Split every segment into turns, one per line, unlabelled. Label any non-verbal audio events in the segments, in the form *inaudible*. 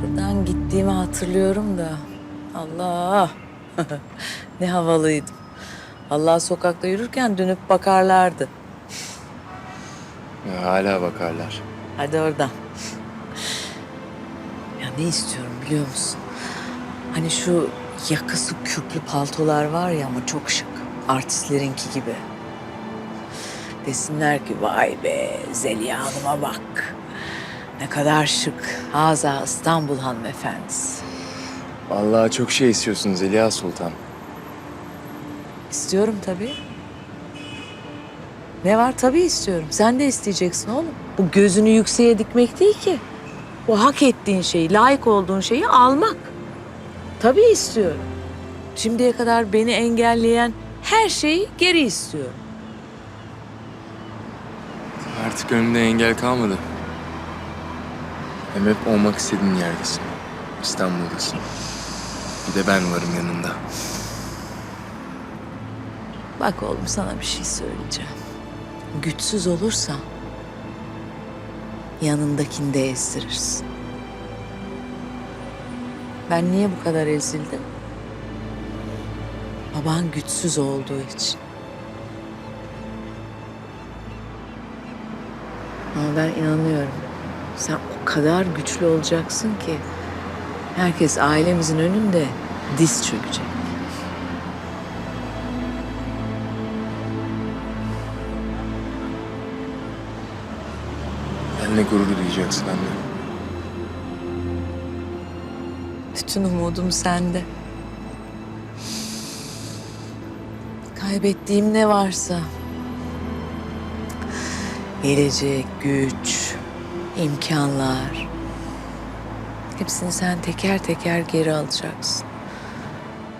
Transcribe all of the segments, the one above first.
Şuradan gittiğimi hatırlıyorum da. Allah. *laughs* ne havalıydım. Allah sokakta yürürken dönüp bakarlardı.
Ya, hala bakarlar.
Hadi oradan. Ya ne istiyorum biliyor musun? Hani şu yakası kürklü paltolar var ya ama çok şık. Artistlerinki gibi. Desinler ki vay be Zeliha Hanım'a bak. Ne kadar şık. Haza İstanbul hanımefendisi.
Vallahi çok şey istiyorsun Zeliha Sultan.
İstiyorum tabii. Ne var tabii istiyorum. Sen de isteyeceksin oğlum. Bu gözünü yükseğe dikmek değil ki. Bu hak ettiğin şeyi, layık olduğun şeyi almak. Tabii istiyorum. Şimdiye kadar beni engelleyen her şeyi geri istiyorum.
Artık önünde engel kalmadı. Hem hep olmak istediğin yerdesin. İstanbul'dasın. Bir de ben varım yanında.
Bak oğlum sana bir şey söyleyeceğim. Güçsüz olursan yanındakini de ezdirirsin. Ben niye bu kadar ezildim? Baban güçsüz olduğu için. Ama ben inanıyorum. Sen o kadar güçlü olacaksın ki herkes ailemizin önünde diz çökecek.
Benle gurur duyacaksın anne.
Bütün umudum sende. Kaybettiğim ne varsa. Gelecek, güç, imkanlar. Hepsini sen teker teker geri alacaksın.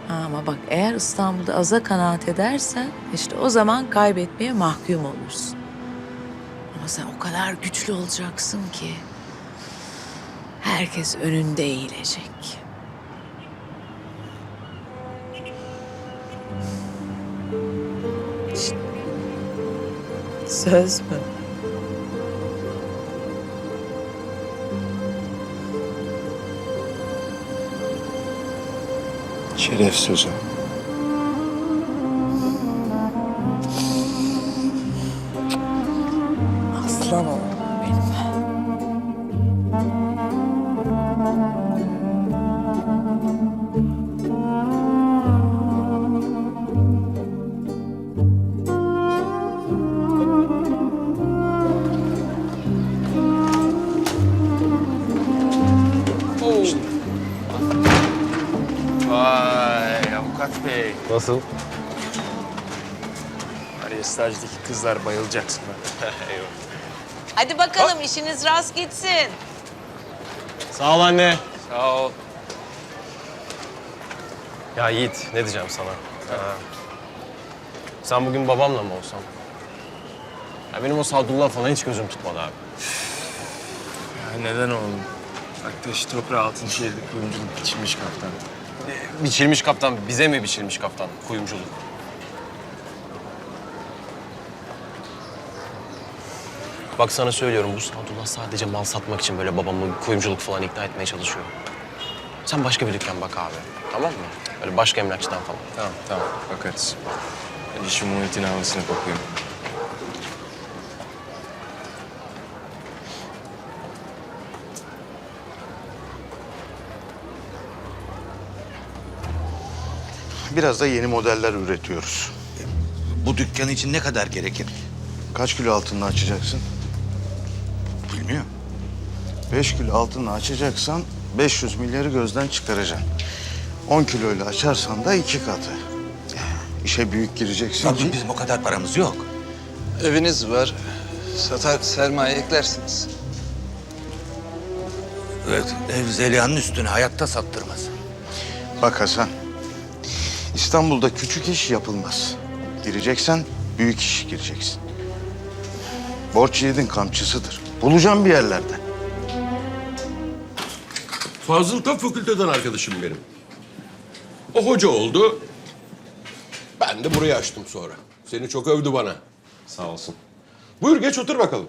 Ama bak eğer İstanbul'da aza kanaat edersen işte o zaman kaybetmeye mahkum olursun. Ama sen o kadar güçlü olacaksın ki herkes önünde eğilecek. Şşt. Söz mü?
Şeref sözü.
Aslan oğlum benim.
Vay avukat bey.
Nasıl?
Var stajdaki kızlar bayılacaksın bak. *laughs*
Hadi bakalım işiniz rast gitsin.
Sağ ol anne.
Sağ ol.
Ya Yiğit ne diyeceğim sana? Ha. Sen bugün babamla mı olsan? Ya benim o Sadullah falan hiç gözüm tutmadı abi.
Ya neden oğlum? Bak taşı toprağı altın şehirde kuyumculuk biçilmiş kaptan.
Biçilmiş kaptan, bize mi biçilmiş kaptan? Kuyumculuk. Bak sana söylüyorum bu Sadullah sadece mal satmak için böyle babamı kuyumculuk falan ikna etmeye çalışıyor. Sen başka bir dükkan bak abi. Tamam mı? Böyle başka emlakçıdan falan.
Tamam tamam bakarız. Hadi şu Muhit'in havasını kokuyayım.
Biraz da yeni modeller üretiyoruz.
Bu dükkan için ne kadar gerekir?
Kaç kilo altınla açacaksın?
Bilmiyorum.
Beş kilo altınla açacaksan 500 milyarı gözden çıkaracaksın. 10 kiloyla açarsan da iki katı. İşe büyük gireceksin
Tabii
ki...
bizim o kadar paramız yok.
Eviniz var. Satar sermaye eklersiniz.
Evet, ev Zeliha'nın üstüne hayatta sattırmaz.
Bak Hasan, İstanbul'da küçük iş yapılmaz. Gireceksen büyük iş gireceksin. Borç yiğidin kamçısıdır. Bulacağım bir yerlerde.
Fazıl Tok fakülteden arkadaşım benim. O hoca oldu. Ben de burayı açtım sonra. Seni çok övdü bana. Sağ olsun. Buyur geç otur bakalım.